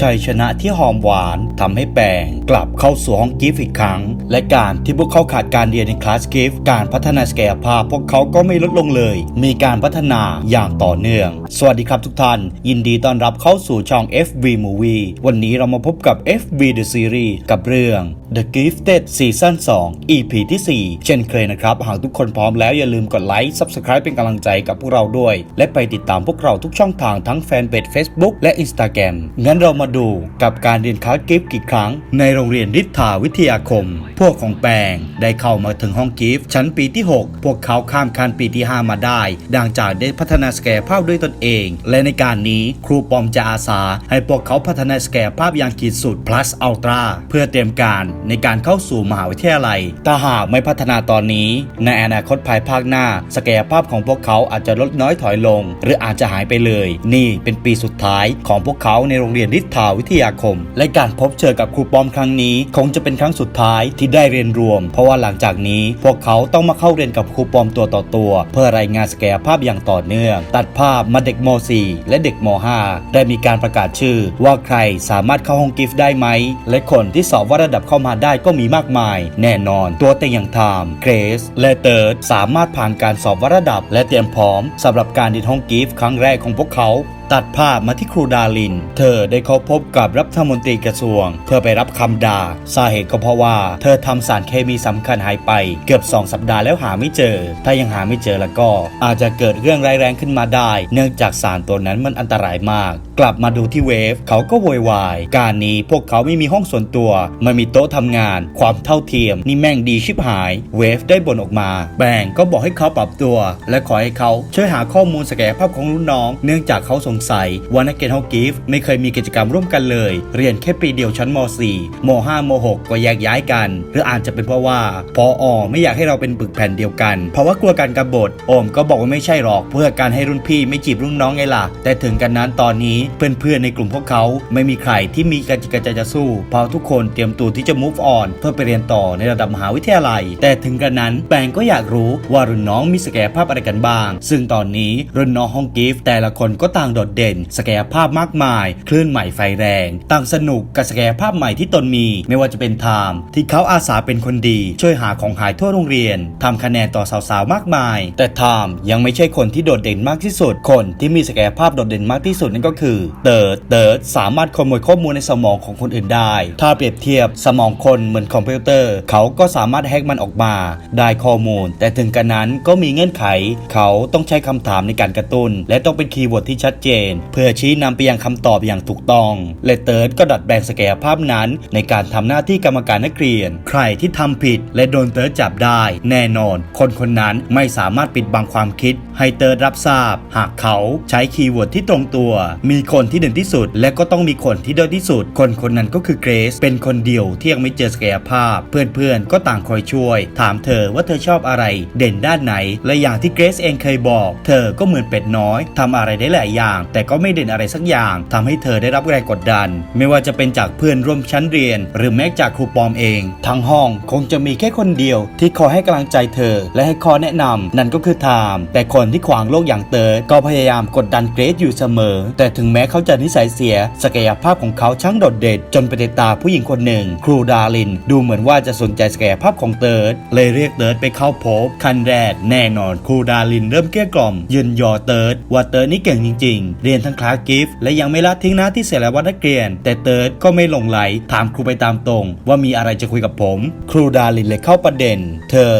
ชัยชนะที่หอมหวานทำให้แปงกลับเข้าสู่ห้องกิฟต์อีกครั้ง และการที่พวกเขาขาดการเรียนในคลาสกิฟต์การพัฒนาศักยภาพพวกเขาก็ไม่ลดลงเลย มีการพัฒนาอย่างต่อเนื่อง สวัสดีครับทุกท่าน ยินดีต้อนรับเข้าสู่ช่อง FV Movie วันนี้เรามาพบกับ FV The Series กับเรื่อง The Gifted Season 2 EP ที่ 4 เช่นเคยนะครับ หากทุกคนพร้อมแล้วอย่าลืมกดไลค์ Subscribe เป็นกำลังใจกับพวกเราด้วย และไปติดตามพวกเราทุกช่องทางทั้งแฟนเพจ Facebook และ Instagram งั้นเรามาดูกับการเรียนคลาสกิฟต์กี่ครั้ง ในโรงเรียนริทธาวิทยาคม พวกของแปงได้เข้ามาถึงห้องกิฟต์ชั้นปีที่ 6 พวกเขาข้ามขั้นปีที่ 5 มาได้ ดังจากได้พัฒนาศักยภาพด้วยตนเอง และในการนี้ครูปอมจะอาสา ให้พวกเขาพัฒนาศักยภาพอย่างขีดสุด plus ultra เพื่อเตรียมการในการเข้าสู่มหาวิทยาลัยถ้าหากไม่พัฒนาตอนนี้ ในอนาคตภายภาคหน้าศักยภาพของพวกเขาอาจจะลดน้อยถอยลง หรืออาจจะหายไปเลย นี่เป็นปีสุดท้ายของพวกเขาในโรงเรียนริทธาวิทยาคม และการพบเจอกับครูปอมครั้งนี้ คงจะเป็นครั้งสุดท้ายที่ได้เรียนรวม เพราะว่าหลังจากนี้พวกเขาต้องมาเข้าเรียนกับครูปอมตัวต่อตัว เพื่อรายงานศักยภาพอย่างต่อเนื่อง ตัดภาพมาเด็กม .4 และเด็กม .5 ได้มีการประกาศชื่อ ว่าใครสามารถเข้าห้องกิฟต์ได้ไหม และคนที่สอบว่าระดับเข้ามาได้ก็มีมากมาย แน่นอนตัวเต็งอย่างไทม์เกรซและเติร์ดสามารถผ่านการสอบวัดระดับ และเตรียมพร้อมสำหรับการเรียนห้องกิฟต์ครั้งแรกของพวกเขา ตัดภาพมาที่ครูดาลิน เธอได้เข้าพบกับรัฐมนตรีกระทรวงเพื่อไปรับคำด่าสาเหตุก็เพราะว่า เธอทำสารเคมีสำคัญหายไป เกือบ 2 สัปดาห์แล้วหาไม่เจอ ถ้ายังหาไม่เจอแล้วก็ อาจจะเกิดเรื่องร้ายแรงขึ้นมาได้ เนื่องจากสารตัวนั้นมันอันตรายมาก กลับมาดูที่เวฟเขาก็โวยวาย การนี้พวกเขาไม่มีห้องส่วนตัวไม่มีโต๊ะทำงาน ความเท่าเทียม นี่แม่งดีชิบหาย เวฟได้บ่นออกมา แบงก็บอกให้เขาปรับตัว และขอให้เขาช่วยหาข้อมูลศักยภาพของรุ่นน้อง เนื่องจากเขาสงสัยว่านักเรียนฮอกกิฟไม่เคยมีกิจกรรมร่วมกันเลย เรียนแค่ปีเดียวชั้นม .4 ม .5 ม .6 ก็แยกย้ายกัน หรืออาจจะเป็นเพราะว่าพออไม่อยากให้เราเป็นปึกแผ่นเดียวกัน เพราะว่ากลัวการกบฏอมก็บอกว่าไม่ใช่หรอกเพื่อการให้รุ่นพี่ไม่จีบรุ่นน้องไงล่ะ แต่ถึงกันนั้นตอนนี้เพื่อนๆในกลุ่มพวกเขาไม่มีใครที่มีการจิกระใจจะสู้เพราะทุกคนเตรียมตัวที่จะ move on เพื่อไปเรียนต่อในระดับมหาวิทยาลัย แต่ถึงกันนั้นแปงก็อยากรู้ว่ารุ่นน้องมีศักยภาพอะไรกันบ้าง ซึ่งตอนนี้รุ่นน้องห้องกิฟต์แต่ละคนก็ต่างโดดเด่นศักยภาพมากมาย คลื่นใหม่ไฟแรง ต่างสนุกกับศักยภาพใหม่ที่ตนมี ไม่ว่าจะเป็นไทม์ที่เขาอาสาเป็นคนดี ช่วยหาของหายทั่วโรงเรียนทำคะแนนต่อสาวๆมากมาย แต่ไทม์ยังไม่ใช่คนที่โดดเด่นมากที่สุด คนที่มีศักยภาพโดดเด่นมากที่สุดนั่นก็คือเติร์ดเติร์ดสามารถขโมยข้อมูลในสมองของคนอื่นได้ ถ้าเปรียบเทียบสมองคนเหมือนคอมพิวเตอร์ เขาก็สามารถแฮกมันออกมา ได้ข้อมูล แต่ถึงกันนั้นก็มีเงื่อนไข เขาต้องใช้คำถามในการกระตุ้น และต้องเป็นคีย์เวิร์ดที่ชัดเจน เพื่อชี้นำไปยังคำตอบอย่างถูกต้องและเติร์ดก็ดัดแปลงศักยภาพนั้น ในการทำหน้าที่กรรมการนักเรียน ใครที่ทำผิดและโดนเติร์ดจับได้ แน่นอน คนคนนั้นไม่สามารถปิดบังความคิด ให้เติร์ดรับทราบ หากเขาใช้คีย์เวิร์ดที่ตรงตัว มีคนที่เด่นที่สุด และก็ต้องมีคนที่ด้อยที่สุด คนคนนั้นก็คือเกรซเป็นคนเดียวที่ยังไม่เจอศักยภาพ เพื่อนๆก็ต่างคอยช่วย ถามเธอว่าเธอชอบอะไร เด่นด้านไหน และอย่างที่เกรซเองเคยบอก เธอก็เหมือนเป็ดน้อยทำอะไรได้หลายอย่างแต่ก็ไม่เด่นอะไรสักอย่างทำให้เธอได้รับแรงกดดัน ไม่ว่าจะเป็นจากเพื่อนร่วมชั้นเรียน หรือแม้จากครูปอมเอง ทั้งห้องคงจะมีแค่คนเดียว ที่คอยให้กำลังใจเธอ และให้ข้อแนะนำนั่นก็คือไทม์แต่คนที่ขวางโลกอย่างเติร์ดก็พยายามกดดันเกรซอยู่เสมอ แต่ถึงแม้เขาจะนิสัยเสีย ศักยภาพของเขาช่างโดดเด่นจนไปติดตาผู้หญิงคนหนึ่ง ครูดาริน ดูเหมือนว่าจะสนใจศักยภาพของเติร์ดเลยเรียกเติร์ดไปเข้าพบขั้นแรกแน่นอนครูดารินเริ่มเกลี้ยกล่อมยืนยอเติร์ดว่าเติร์ดนี่เก่งจริงเรียนทั้งคลาสกิฟต์และยังไม่ละทิ้งหน้าที่เสียแล้ววัดนักเรียน แต่เติร์ดก็ไม่หลงไหลถามครูไปตามตรง ว่ามีอะไรจะคุยกับผม ครูดาลินเลยเข้าประเด็น เธอ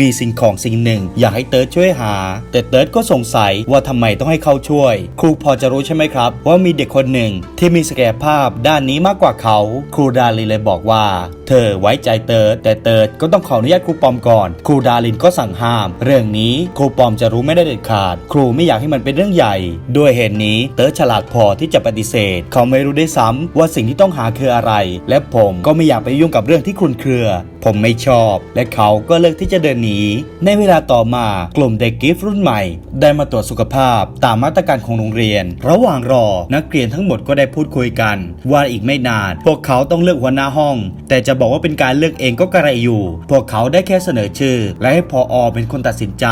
มีสิ่งของสิ่งหนึ่ง อยากให้เติร์ดช่วยหา แต่เติร์ดก็สงสัยว่าทำไมต้องให้เขาช่วย ครูพอจะรู้ใช่ไหมครับ ว่ามีเด็กคนหนึ่งที่มีศักยภาพด้านนี้มากกว่าเขา ครูดารินเลยบอกว่า เธอไว้ใจเติร์ดแต่เติร์ดก็ต้องขออนุญาตครูปอมก่อน ครูดารินก็สั่งห้าม เรื่องนี้ครูปอมจะรู้ไม่ได้เด็ดขาด ครูไม่อยากให้มันเป็นเรื่องใหญ่ ด้วยเหตุนี้เติร์ดฉลาดพอที่จะปฏิเสธ เขาไม่รู้ได้ซ้ำว่าสิ่งที่ต้องหาคืออะไร และผมก็ไม่อยากไปยุ่งกับเรื่องที่คลุนเครือ ผมไม่ชอบ และเขาก็เลือกที่จะเดินนีในเวลาต่อมากลุ่มเด็กกิฟต์รุ่นใหม่ ได้มาตรวจสุขภาพตามมาตรการของโรงเรียน ระหว่างรอนักเรียนทั้งหมดก็ได้พูดคุยกัน ว่าอีกไม่นาน พวกเขาต้องเลือกหัวหน้าห้อง แต่จะบอกว่าเป็นการเลือกเองก็กระไรอยู่ พวกเขาได้แค่เสนอชื่อ และให้พออเป็นคนตัดสินใจ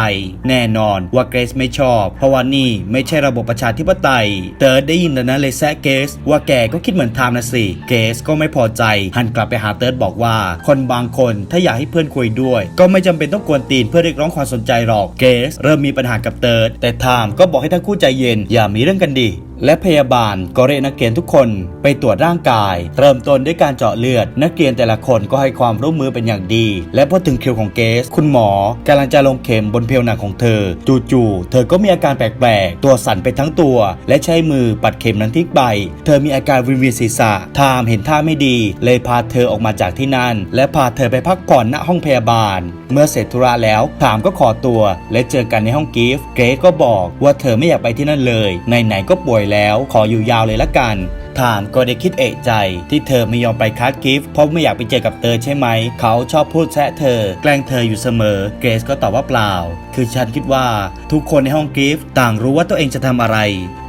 แน่นอนว่าเกรซไม่ชอบ เพราะว่านี่ไม่ใช่ระบบประชาธิปไตยเติร์ดได้ยินดังนั้นเลยแซะเกรสว่าแกก็คิดเหมือนไทม์นะสิเกรสก็ไม่พอใจหันกลับไปหาเติร์ดบอกว่า คนบางคนถ้าอยากให้เพื่อนคุยด้วย ก็ไม่จำเป็นต้องกวนตีนเพื่อเรียกร้องความสนใจหรอกเกส เริ่มมีปัญหากับเติร์ดแต่ไทม์ก็บอกให้ทั้งคู่ใจเย็นอย่ามีเรื่องกันดี และพยาบาลก็เรียกนักเรียนทุกคนไปตรวจร่างกาย เริ่มต้นด้วยการเจาะเลือด นักเรียนแต่ละคนก็ให้ความร่วมมือเป็นอย่างดี และพอถึงคิวของเกส คุณหมอกำลังจะลงเข็มบนเพลวหนังของเธอ จู่ๆเธอก็มีอาการแปลกๆ ตัวสั่นไปทั้งตัว และใช้มือปัดเข็มนั้นทิ้งไปเธอมีอาการวิงเวียนศีรษะทามเห็นท่าไม่ดี เลยพาเธอออกมาจากที่นั่น และพาเธอไปพักผ่อนณห้องพยาบาล เมื่อเสร็จธุระแล้วถามก็ขอตัว และเจอกันในห้องกิฟต์เกรซก็บอกว่าเธอไม่อยากไปที่นั่นเลยไหนๆก็ป่วยแล้ว ขออยู่ยาวเลยละกันถามก็ได้คิดเอะใจที่เธอไม่ยอมไปคัดกิฟต์เพราะไม่อยากไปเจอกับเตอใช่ไหม เขาชอบพูดแซะเธอ แกล้งเธออยู่เสมอ เกรซก็ตอบว่าเปล่าคือฉันคิดว่าทุกคนในห้องกิฟต์ต่างรู้ว่าตัวเองจะทำอะไร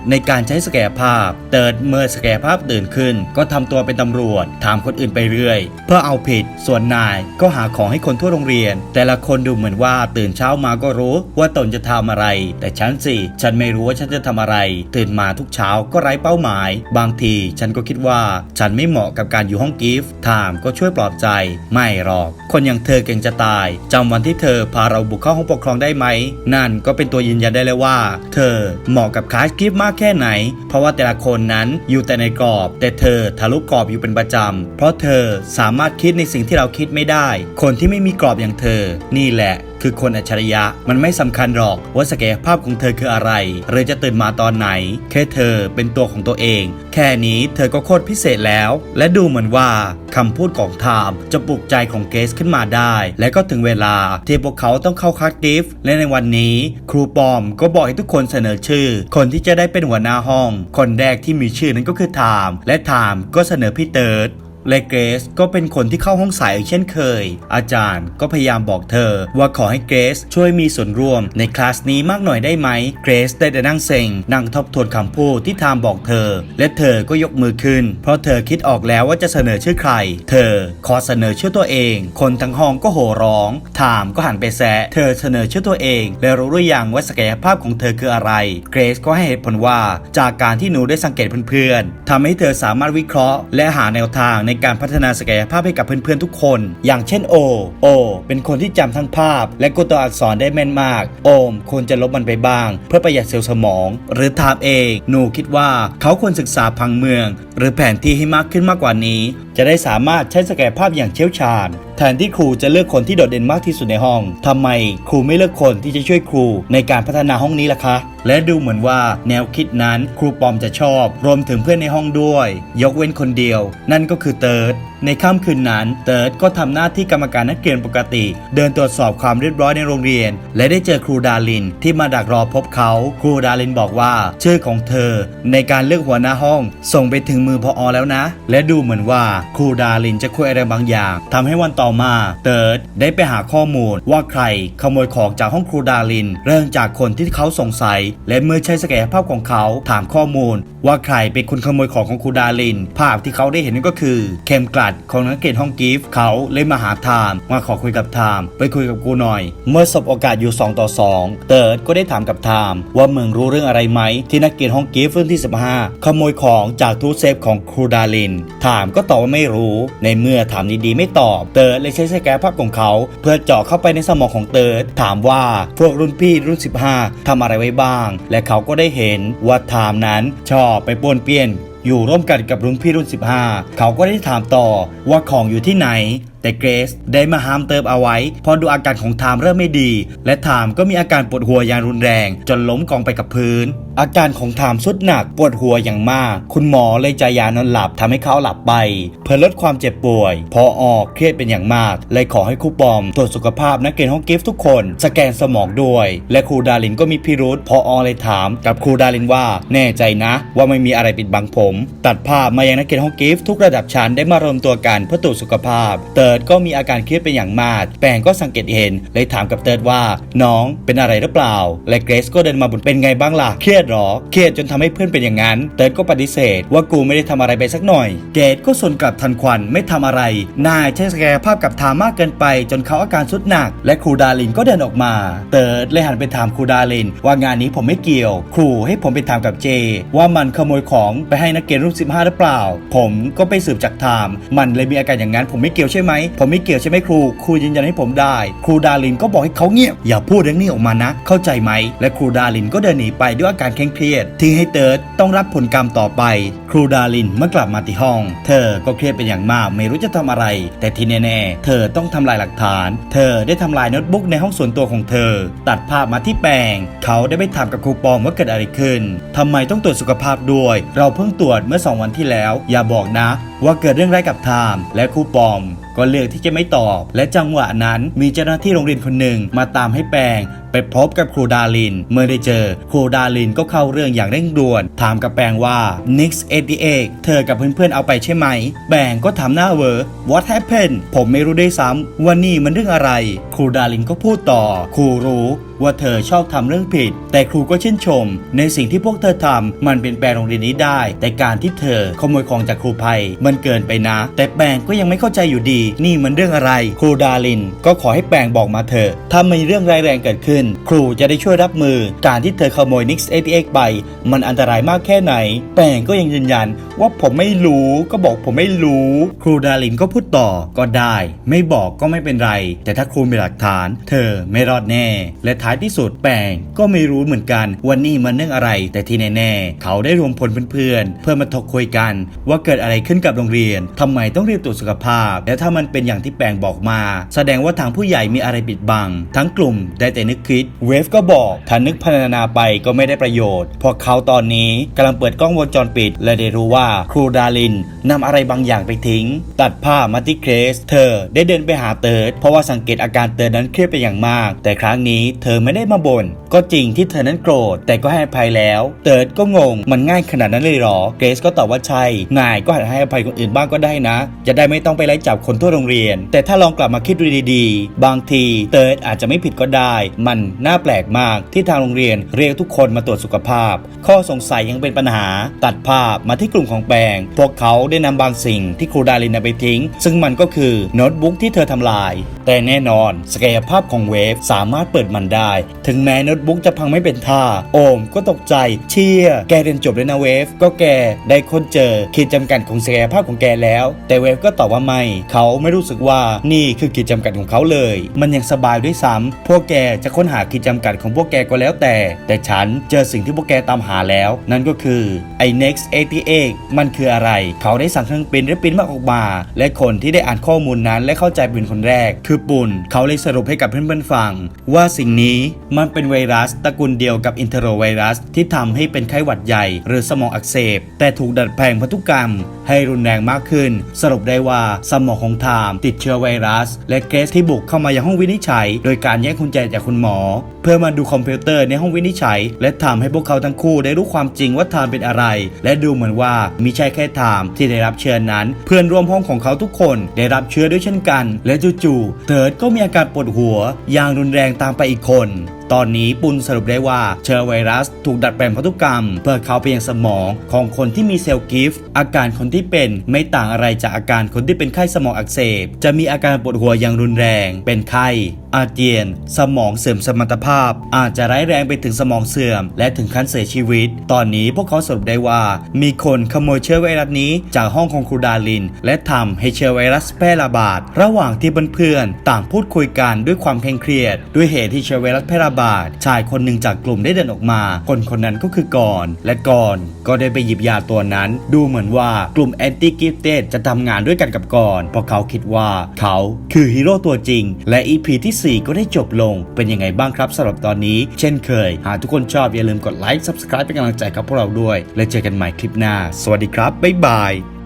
ในการใช้สแกนภาพ เติดเมื่อสแกนภาพตื่นขึ้น ก็ทำตัวเป็นตำรวจ ถามคนอื่นไปเรื่อย เพื่อเอาผิด ส่วนนายก็หาของให้คนทั่วโรงเรียน แต่ละคนดูเหมือนว่าตื่นเช้ามาก็รู้ว่าตนจะทำอะไร แต่ฉันสิฉันไม่รู้ว่าฉันจะทำอะไร ตื่นมาทุกเช้าก็ไร้เป้าหมาย บางทีฉันก็คิดว่าฉันไม่เหมาะกับการอยู่ห้องกิฟต์ถามก็ช่วยปลอบใจ ไม่หรอก คนอย่างเธอเก่งจะตายจำวันที่เธอพาเราบุกเข้าห้องปกครองได้ไหม นั่นก็เป็นตัวยืนยันได้เลยว่า เธอเหมาะกับคลาสกิฟต์มากแค่ไหน เพราะว่าแต่ละคนนั้นอยู่แต่ในกรอบ แต่เธอทะลุกรอบอยู่เป็นประจำ เพราะเธอสามารถคิดในสิ่งที่เราคิดไม่ได้ คนที่ไม่มีกรอบอย่างเธอ นี่แหละ คือคนอัจฉริยะ มันไม่สำคัญหรอกว่าศักยภาพของเธอคืออะไร หรือจะตื่นมาตอนไหน แค่เธอเป็นตัวของตัวเอง แค่นี้เธอก็โคตรพิเศษแล้ว และดูเหมือนว่าคำพูดของไทม์จะปลุกใจของเกสขึ้นมาได้ และก็ถึงเวลาที่พวกเขาต้องเข้าคัดกิฟและในวันนี้ ครูปอมก็บอกให้ทุกคนเสนอชื่อ คนที่จะได้เป็นหัวหน้าห้อง คนแรกที่มีชื่อนั้นก็คือไทม์และไทม์ก็เสนอพี่เติร์ด และเกรซก็เป็นคนที่เข้าห้องสายอีกเช่นเคย อาจารย์ก็พยายามบอกเธอ ว่าขอให้เกรซช่วยมีส่วนร่วมในคลาสนี้มากหน่อยได้ไหมเกรซได้แต่นั่งเซ็งนั่งทบทวนคำพูดที่ไทม์บอกเธอ และเธอก็ยกมือขึ้น เพราะเธอคิดออกแล้วว่าจะเสนอชื่อใคร เธอขอเสนอชื่อตัวเอง คนทั้งห้องก็โห่ร้องไทม์ก็หันไปแซะเธอเสนอชื่อตัวเอง และรู้หรือยังว่าศักยภาพของเธอคืออะไร เกรซก็ให้เหตุผลว่าจากการที่หนูได้สังเกตเพื่อนๆทำให้เธอสามารถวิเคราะห์ และหาแนวทางในการพัฒนาศักยภาพให้กับเพื่อนๆทุกคน อย่างเช่นโอโอเป็นคนที่จำทั้งภาพ และกดตัวอักษรได้แม่นมาก โอมควรจะลบมันไปบ้าง เพื่อประหยัดเซลล์สมอง หรือทามเองหนูคิดว่าเขาควรศึกษาพังเมือง หรือแผนที่ให้มากขึ้นมากกว่านี้ จะได้สามารถใช้ศักยภาพอย่างเชี่ยวชาญแทนที่ครูจะเลือกคนที่โดดเด่นมากที่สุดในห้องทำไมครูไม่เลือกคนที่จะช่วยครูในการพัฒนาห้องนี้ล่ะคะและดูเหมือนว่าแนวคิดนั้นครูปอมจะชอบ รวมถึงเพื่อนในห้องด้วย ยกเว้นคนเดียว นั่นก็คือเติร์ด ในค่ำคืนนั้นเติร์ดก็ทำหน้าที่กรรมการนักเรียนปกติ เดินตรวจสอบความเรียบร้อยในโรงเรียน และได้เจอครูดารินที่มาดักรอพบเขา ครูดารินบอกว่า ชื่อของเธอ ในการเลือกหัวหน้าห้อง ส่งไปถึงมือพออแล้วนะ และดูเหมือนว่าครูดารินจะคุยอะไรบางอย่างทำให้วันต่อมาเติร์ดได้ไปหาข้อมูลว่าใครขโมยของจากห้องครูดาริน เริ่มจากคนที่เขาสงสัย และเมื่อใช้ศักยภาพของเขาถามข้อมูล ว่าใครเป็นคนขโมยของของครูดาริน ภาพที่เขาได้เห็นนั่นก็คือเข็มกลัดของนักเรียนห้องกิฟต์เขาเลยมาหาไทม์มาขอคุยกับไทม์ไปคุยกับกูหน่อย เมื่อสบโอกาสอยู่ 2 ต่อ 2 เติร์ดก็ได้ถามกับไทม์ว่ามึงรู้เรื่องอะไรไหม ที่นักเรียนห้องกิฟต์รุ่นที่ 15 ขโมยของจากตู้เซฟของครูดารินไทม์ก็ตอบว่าไม่รู้ ในเมื่อถามดีๆไม่ตอบ เติร์ดเลยใช้สแกนภาพของเขา เพื่อเจาะเข้าไปในสมองของเติร์ดถามว่าพวกรุ่นพี่รุ่น 15ทำอะไรไว้บ้าง และเขาก็ได้เห็นว่าไทม์นั้นชอบไปป้วนเปี้ยน อยู่ร่วมกันกับรุ่นพี่รุ่น 15 เขาก็ได้ถามต่อว่าของอยู่ที่ไหน แต่เกรซได้มาห้ามเติมเอาไว้ พอดูอาการของไทม์เริ่มไม่ดี และไทม์ก็มีอาการปวดหัวอย่างรุนแรง จนล้มกองไปกับพื้นอาการของไทม์สุดหนักปวดหัวอย่างมาก คุณหมอเลยจ่ายยานอนหลับทำให้เขาหลับไป เพื่อลดความเจ็บป่วย พอออกเครียดเป็นอย่างมาก เลยขอให้ครูปอมตรวจสุขภาพนักเรียนห้องกิฟต์ทุกคน สแกนสมองด้วย และครูดารินก็มีพิรุษพออเลยถาม กับครูดารินว่าแน่ใจนะ ว่าไม่มีอะไรปิดบังผม ตัดภาพมายังนักเรียนห้องกิฟต์ทุกระดับชั้นได้มารวมตัวกันเพื่อตรวจสุขภาพ เติร์ดก็มีอาการเครียดเป็นอย่างมาก แปงก็สังเกตเห็น เลยถามกับเติร์ดว่า น้องเป็นอะไรหรือเปล่า และเกรซก็เดินมาบุญเป็นไงบ้างล่ะเครียดยดหรอเครียดจนทำให้เพื่อนเป็นอย่างนั้น เติร์ดก็ปฏิเสธว่ากูไม่ได้ทำอะไรไปสักหน่อย เกดก็สนกลับทันควันไม่ทำอะไร นายใช้ศักภาพกับทามากเกินไป จนเขาอาการสุดหนัก และครูดารินก็เดินออกมา เติร์ดเลยหันไปถามครูดาริน ว่างานนี้ผมไม่เกี่ยว ครูให้ผมไปถามกับเจ ว่ามันขโมยของไปให้นักเรียนรุ่น15 หรือเปล่า ผมก็ไปสืบจากไทม์มันเลยมีอาการอย่างนั้น ผมไม่เกี่ยวใช่ไหม ผมไม่เกี่ยวใช่ไหมครู ครูยืนยันให้ผมได้ ครูดารินก็บอกให้เขาเงียบ อย่าพูดเรื่องนี้ออกมานะ เข้าใจไหม และครูดารินก็เดินหนีไปด้วยอาการเคร่งเครียด ที่ให้เติร์ดต้องรับผลกรรมต่อไป ครูดารินเมื่อกลับมาที่ห้อง เธอก็เครียดเป็นอย่างมากไม่รู้จะทำอะไร แต่ที่แน่ๆ เธอต้องทำลายหลักฐาน เธอได้ทำลายโน้ตบุ๊กในห้องส่วนตัวของเธอ ตัดภาพมาที่แปลง เขาได้ไปถามกับครูปอมว่าเกิดอะไรขึ้นทำไมต้องตรวจสุขภาพด้วย เราเพิ่งตรวจเมื่อสองวันที่แล้ว อย่าบอกนะ ว่าเกิดเรื่องไรกับไทม์และครูปอม ก็เลือกที่จะไม่ตอบ และจังหวะนั้นมีเจ้าหน้าที่โรงเรียนคนหนึ่งมาตามให้แปลงไปพบกับครูดาริน เมื่อได้เจอ ครูดารินก็เข้าเรื่องอย่างเร่งด่วน ถามกับแปงว่า Nix 88เธอกับเพื่อนๆเอาไปใช่ไหม แปงก็ถามหน้าเวอร์ What happened ผมไม่รู้ได้ซ้ำว่านี่มันเรื่องอะไร ครูดารินก็พูดต่อ ครูรู้ ว่าเธอชอบทำเรื่องผิด แต่ครูก็ชื่นชม ในสิ่งที่พวกเธอทำมันเป็นแปลงโรงเรียนนี้ได้ แต่การที่เธอขโมยของจากครูภัยมันเกินไปนะ แต่แปลงก็ยังไม่เข้าใจอยู่ดี นี่มันเรื่องอะไร ครูดาริน ก็ขอให้แปลงบอกมาเถอะถ้ามีเรื่องร้ายแรงเกิดขึ้น ครูจะได้ช่วยรับมือ การที่เธอขโมย Nix 88ไป มันอันตรายมากแค่ไหน แปลงก็ยังยืนยัน ว่าผมไม่รู้ก็บอกผมไม่รู้ ครูดารินก็พูดต่อก็ได้ ไม่บอกก็ไม่เป็นไร แต่ถ้าครูมีหลักฐาน เธอไม่รอดแน่ และท้ายที่สุดแปงก็ไม่รู้เหมือนกันวันนี้มันเรื่องอะไร แต่ที่แน่ๆ เขาได้รวมพลเพื่อนๆ เพื่อมาถกคุยกัน ว่าเกิดอะไรขึ้นกับโรงเรียนทำไมต้องรีบตรวจสุขภาพ และถ้ามันเป็นอย่างที่แปงบอกมา แสดงว่าทางผู้ใหญ่มีอะไรปิดบัง ทั้งกลุ่มได้แต่นึกคิด เวฟก็บอกถ้านึกพรรณนาไปก็ไม่ได้ประโยชน์เพราะเขาตอนนี้กำลังเปิดกล้องวงจรปิด และได้รู้ว่าครูดารินนำอะไรบางอย่างไปทิ้ง ตัดผ้ามาที่เครส เธอได้เดินไปหาเติร์ดเพราะว่าสังเกตอาการเติร์ดนั้นเครียดเป็นอย่างมาก แต่ครั้งนี้เธอไม่ได้มาบ่นก็จริงที่เธอนั้นโกรธ แต่ก็ให้อภัยแล้ว เติร์ดก็งงมันง่ายขนาดนั้นเลยหรอ เกรซก็ตอบว่าใช่นายก็หัดให้อภัยคนอื่นบ้างก็ได้นะ จะได้ไม่ต้องไปไล่จับคนทั่วโรงเรียน แต่ถ้าลองกลับมาคิดดูดีๆ บางทีเติร์ดอาจจะไม่ผิดก็ได้ มันน่าแปลกมากที่ทางโรงเรียนเรียกทุกคนมาตรวจสุขภาพ ข้อสงสัยยังเป็นปัญหาตัดภาพมาที่กลุ่มของแปงพวกเขาได้นำบางสิ่งที่ครูดารินาไปทิ้ง ซึ่งมันก็คือโน้ตบุ๊กที่เธอทำลายแต่แน่นอนศักยภาพของเวฟสามารถเปิดมันได้ ถึงแม้โน้ตบุ๊กจะพังไม่เป็นท่า โอมก็ตกใจเชียแกเรียนจบเลยนะเวฟก็แกได้ค้นเจอขีดจำกัดของศักยภาพของแกแล้ว แต่เวฟก็ตอบว่าไม่ เขาไม่รู้สึกว่านี่คือขีดจำกัดของเขาเลย มันยังสบายด้วยซ้ำพวกแกจะค้นหาขีดจำกัดของพวกแกก็แล้วแต่ แต่ฉันเจอสิ่งที่พวกแกตามหาแล้ว นั่นก็คือไอ้ next 88มันคืออะไร เขาได้สั่งเครื่องปริ้นและปริ้นมาออกมา และคนที่ได้อ่านข้อมูลนั้นและเข้าใจเป็นคนแรก คือปุ่น เขาเลยสรุปให้กับเพื่อนๆฟัง ว่าสิ่งนี้มันเป็นไวรัสตระกูลเดียวกับอินเทอร์ไวรัส ที่ทำให้เป็นไข้หวัดใหญ่ หรือสมองอักเสบ แต่ถูกดัดแปลงพันธุกรรม ให้รุนแรงมากขึ้น สรุปได้ว่าสมองของไทม์ติดเชื้อไวรัส และเกรซที่บุกเข้ามายังห้องวินิจฉัย โดยการแย่งกุญแจจากคุณหมอ เพื่อมาดูคอมพิวเตอร์ในห้องวินิจฉัย และทำให้พวกเขาทั้งคู่ได้รู้ความจริงว่าไทม์เป็นอะไร และดูเหมือนว่ามิใช่แค่ไทม์ที่ได้รับเชื้อนั้น เพื่อนร่วมห้องของเขาทุกคนได้รับเชื้อด้วยเช่นกัน และจู่ๆเติร์ดก็มีอาการปวดหัวอย่างรุนแรงตามไปอีกคน ตอนนี้ปุนสรุปได้ว่าเชื้อไวรัสถูกดัดแปลงพันธุกรรม เพื่อเข้าไปยังสมองของคนที่มีเซลล์กิฟต์อาการคนที่เป็นไม่ต่างอะไรจากอาการคนที่เป็นไข้สมองอักเสบ จะมีอาการปวดหัวอย่างรุนแรง เป็นไข้ อาเจียน สมองเสื่อมสมรรถภาพ อาจจะร้ายแรงไปถึงสมองเสื่อม และถึงขั้นเสียชีวิต ตอนนี้พวกเขาสรุปได้ว่า มีคนขโมยเชื้อไวรัสนี้จากห้องของครูดาลิน และทำให้เชื้อไวรัสแพร่ระบาด ระหว่างที่เพื่อนๆต่างพูดคุยกันด้วยความเคร่งเครียด ด้วยเหตุที่เชื้อไวรัสแพร่ระบาด ชายคนหนึ่งจากกลุ่มได้เดินออกมา คนคนนั้นก็คือกอน และกอนก็ได้ไปหยิบยาตัวนั้น ดูเหมือนว่ากลุ่มแอนตี้กิฟเตจะทำงานด้วยกันกับกอน เพราะเขาคิดว่าเขาคือฮีโร่ตัวจริง และ EP ที่4 ก็ได้จบลง เป็นยังไงบ้างครับสำหรับตอนนี้ เช่นเคย หากทุกคนชอบอย่าลืมกดไลค์ Subscribe เป็นกำลังใจกับพวกเราด้วย และเจอกันใหม่คลิปหน้า สวัสดีครับ บ๊ายบาย